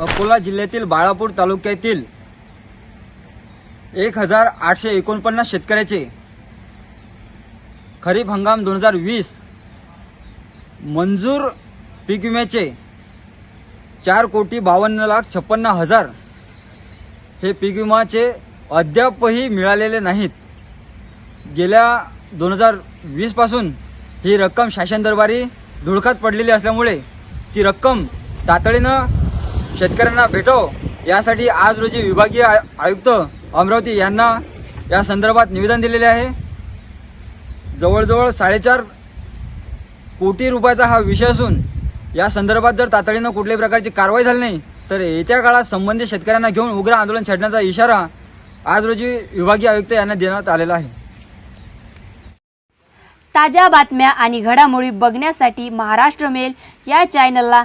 अकोला जिल्ह्यातील बाळापूर तालुक्यातील एक हजार आठशे एकोणपन्नास शेतकऱ्याचे खरीप हंगाम दोन हजार वीस मंजूर पीक विम्याचे चार कोटी बावन्न लाख छप्पन्न हजार हे पीक विमाचे अद्यापही मिळालेले नाहीत. गेल्या दोन हजार वीसपासून ही रक्कम शासन दरबारी धुळकात पडलेली असल्यामुळे ती रक्कम तातडीनं शेतकऱ्यांना भेटो. यासाठी आज रोजी विभागीय आय- आयुक्त अमरावती यांना या संदर्भात निवेदन दिलेले आहे. जवळजवळ साडेचार कोटी रुपयाचा हा विषय असून या संदर्भात जर तातडीनं कुठल्याही प्रकारची कारवाई झाली नाही तर येत्या काळात संबंधित शेतकऱ्यांना घेऊन उग्र आंदोलन छेडण्याचा इशारा आज रोजी विभागीय आयुक्त यांना देण्यात आलेला आहे. ताज्या बातम्या आणि घडामोडी बघण्यासाठी महाराष्ट्र मेल या चॅनलला